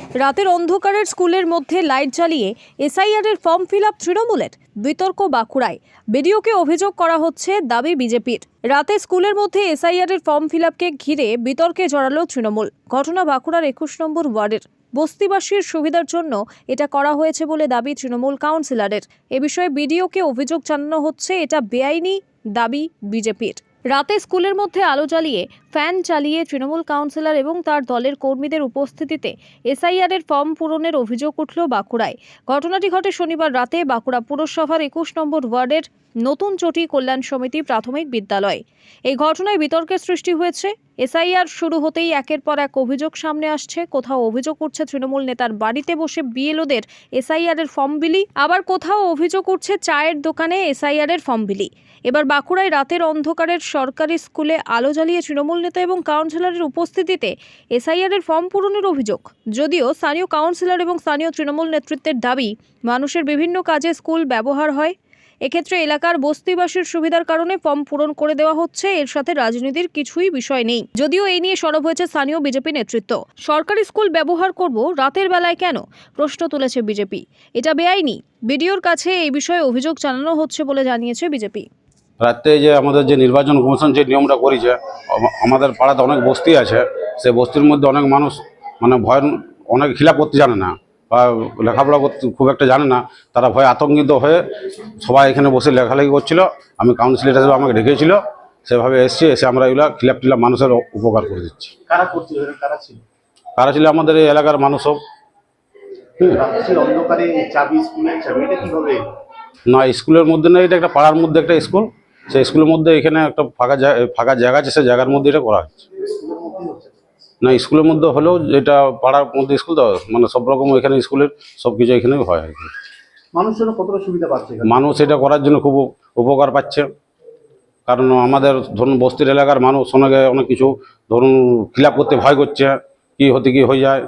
রাতের অন্ধকারের স্কুলের মধ্যে লাইট জ্বালিয়ে এসআইআর এর ফর্ম ফিল আপ তৃণমূলের বিতর্ক বাঁকুড়ায়। বিডিওকে অভিযোগ করা হচ্ছে দাবি বিজেপির। রাতে স্কুলের মধ্যে এসআইআর এর ফর্ম ফিল আপকে ঘিরে বিতর্কে জড়ালো তৃণমূল। ঘটনা বাঁকুড়ার একুশ নম্বর ওয়ার্ডের। বস্তিবাসীর সুবিধার জন্য এটা করা হয়েছে বলে দাবি তৃণমূল কাউন্সিলরের। এ বিষয়ে বিডিওকে অভিযোগ জানানো হচ্ছে, এটা বেআইনি দাবি বিজেপির। রাতে স্কুলের মধ্যে আলো জ্বালিয়ে, ফ্যান চালিয়ে তৃণমূল কাউন্সিলর এবং তার দলের কর্মীদের উপস্থিতিতে এসআইআর এর ফর্ম পূরণের অভিযোগ উঠল বাঁকুড়ায়। ঘটনাটি ঘটে শনিবার রাতে বাঁকুড়া পুরসভার একুশ নম্বর ওয়ার্ডের নতুন চটি কল্যাণ সমিতি প্রাথমিক বিদ্যালয়। এই ঘটনায় বিতর্কের সৃষ্টি হয়েছে। এসআইআর শুরু হতেই একের পর এক অভিযোগ সামনে আসছে। কোথাও অভিযোগ উঠছে তৃণমূল নেতার বাড়িতে বসে বিএলওদের এসআইআর এর ফর্ম বিলি, আবার কোথাও অভিযোগ উঠছে চায়ের দোকানে এসআইআর এর ফর্ম বিলি। এবার বাঁকুড়ায় রাতের অন্ধকারের সরকারি স্কুলে আলো জ্বালিয়ে তৃণমূল নেতা এবং কাউন্সিলরের উপস্থিতিতে এসআইআর এর ফর্ম পূরণের অভিযোগ। যদিও স্থানীয় কাউন্সিলর এবং স্থানীয় তৃণমূল নেতৃত্বের দাবি, মানুষের বিভিন্ন কাজে স্কুল ব্যবহার হয়। এক্ষেত্রে এলাকার বস্তিবাসীর সুবিধার কারণে ফর্ম পূরণ করে দেওয়া হচ্ছে, এর সাথে রাজনীতির কিছুই বিষয় নেই। যদিও এই নিয়ে সরব হয়েছে স্থানীয় বিজেপি নেতৃত্ব। সরকারি স্কুল ব্যবহার করব, রাতের বেলায় কেন? প্রশ্ন তুলেছে বিজেপি। এটা বেআইনি। বিডিওর কাছে এই বিষয়ে অভিযোগ জানানো হচ্ছে বলে জানিয়েছে বিজেপি। রাতে যে আমাদের যে নির্বাচন কমিশন যে নিয়মটা করেছে আমাদের পাড়াতে অনেক বস্তি আছে সেই বস্তির মধ্যে অনেক মানুষ মানে ভয় অনেক খিলাপ করতে জানে না বা লেখাপড়া করতে খুব একটা জানে না। তারা ভয় আতঙ্কিত হয়ে সবাই এখানে বসে লেখালেখি করছিল। আমি কাউন্সিলর হিসেবে আমাকে ডেকেছিল। সেভাবে এসছি এসে আমরা এগুলো খিলাপ টিলাপ মানুষের উপকার করে দিচ্ছি। কারা ছিল? আমাদের এই এলাকার মানুষ সব? না স্কুলের মধ্যে না এটা একটা পাড়ার মধ্যে একটা স্কুল। সেই স্কুলের মধ্যে এখানে একটা ফাঁকা জায়গা ফাঁকা জায়গা আছে সেই জায়গার মধ্যে এটা করা হচ্ছে। না স্কুলের মধ্যে হলেও যেটা পাড়ার মধ্যে স্কুল তো মানে সব রকম এখানে স্কুলের সব কিছু এখানে হয় আর কি। মানুষের কতটা সুবিধা পাচ্ছে মানুষ এটা করার জন্য খুব উপকার পাচ্ছে। কারণ আমাদের ধরুন বস্তির এলাকার মানুষ অনেকে অনেক কিছু ধরুন খিলাপ করতে ভয় করছে কি হতে কি হয়ে যায়।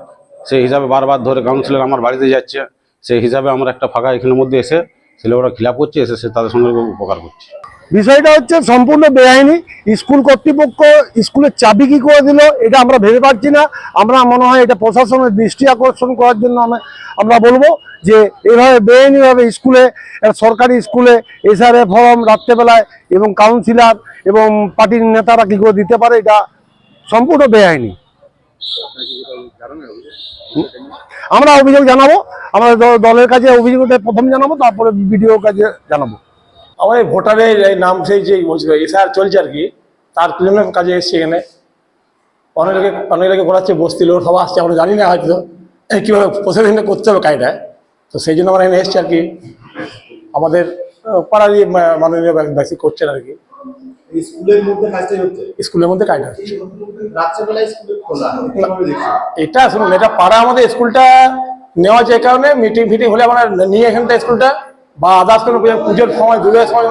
সেই হিসাবে বারবার ধরে কাউন্সিলর আমার বাড়িতে যাচ্ছে। সেই হিসাবে আমরা একটা ফাঁকা এখানের মধ্যে এসে ছেলে ওরা খিলাপ করছে এসে সে তাদের সঙ্গে উপকার করছে। বিষয়টা হচ্ছে সম্পূর্ণ বেআইনি। স্কুল কর্তৃপক্ষ স্কুলের চাবি কি করে দিল, এটা আমরা ভেবে পাচ্ছি না। আমরা মনে হয় এটা প্রশাসনের দৃষ্টি আকর্ষণ করার জন্য আমরা বলব যে এভাবে বেআইনিভাবে স্কুলে সরকারি স্কুলে এসআরএ ফর্ম রাত্রেবেলায় এবং কাউন্সিলর এবং পার্টির নেতারা কি করে দিতে পারে, এটা সম্পূর্ণ বেআইনি। আমরা অভিযোগ জানাব, আমরা দলের কাছে অভিযোগটা প্রথম জানাব, তারপরে বিডিওর কাছে জানাব। আমার এই ভোটারের এই নাম সেই যে এসআর চলছে আর কি তার জন্য কাজে এসছে এখানে। অনেকে অনেকে করাচ্ছে বস্তি লোক সব আসছে আমরা জানি না হয়তো। কীভাবে প্রসেসিংটা করতে হবে কাজটা। তো সেই জন্য আমরা এখানে এসছি আর কি। আমাদের পাড়ারই মাননীয় ব্যক্তি করছেন আর কি। স্কুলের মধ্যে কাজটাই হচ্ছে? স্কুলের মধ্যে কাজটা হচ্ছে। রাত্রেবেলায় স্কুলে খোলা কীভাবে দেখছি এটা শুনুন এটা পাড়া আমাদের স্কুলটা নেওয়া যে কারণে মিটিং ফিটিং হলে আমরা নিয়ে এখানটা স্কুলটা। বা আদার্স কোনো পুজো- পুজোর সময়, দুর্গের সময়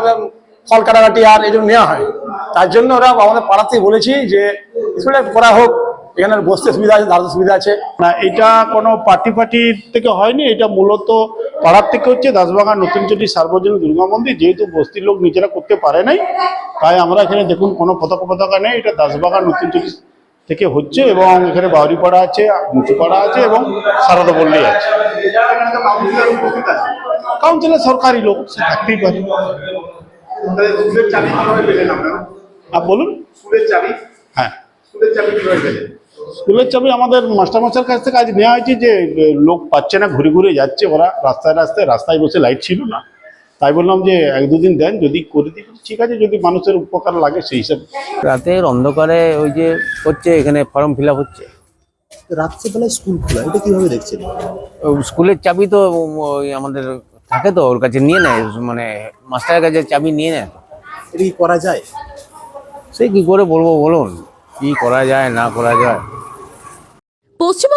ফল কাটাকাটি আর এই জন্য নেওয়া হয়। তার জন্য ওরা আমাদের পাড়াতেই বলেছি যে, স্কুলে করা হোক, এখানে বসতে সুবিধা আছে, দাঁড়াতে সুবিধা আছে। না, এটা কোনো পার্টি পার্টি থেকে হয়নি, এটা মূলত পাড়ার থেকে হচ্ছে দাসবাগান নতুন চটি সার্বজনীন দুর্গা মন্দির, যেহেতু বস্তির লোক নিজেরা করতে পারে নাই, তাই আমরা এখানে দেখুন কোনো পতাকা পতাকা নেই, এটা দাসবাগান নতুন চটি থেকে হচ্ছে এবং এখানে বাউরিপাড়া আছে, মুচুপাড়া আছে এবং সারদা বললেই আছে। কাউন্সিলর সরকারি লোক, সে থাকতেই পারে আর বলুন? হ্যাঁ। স্কুলের চাবি আমাদের মাস্টারমশাইয়ের কাছ থেকে আজ নেওয়া হয়েছে যে লোক পাচ্ছে না, ঘুরে ঘুরে যাচ্ছে, ওরা রাস্তায় রাস্তায় রাস্তায় বসে লাইট ছিল না। তাই বললাম যে, এক দুদিন দেন যদি করে দিই ঠিক আছে, যদি মানুষের উপকার লাগে, সেই হিসাবে। রাতের অন্ধকারে ওই যে হচ্ছে, এখানে ফর্ম ফিল হচ্ছে। রাত্রেবেলায় স্কুল খোলা এটা কীভাবে দেখছেন? স্কুলের চাবি তো ওই আমাদের থাকে তো ওর কাছে নিয়ে নেয় মানে মাস্টারের কাছে চাবি নিয়ে নেয় এটা কি করা যায়? সে কি করে বলব বলুন কি করা যায় না করা যায়? পশ্চিমবঙ্গ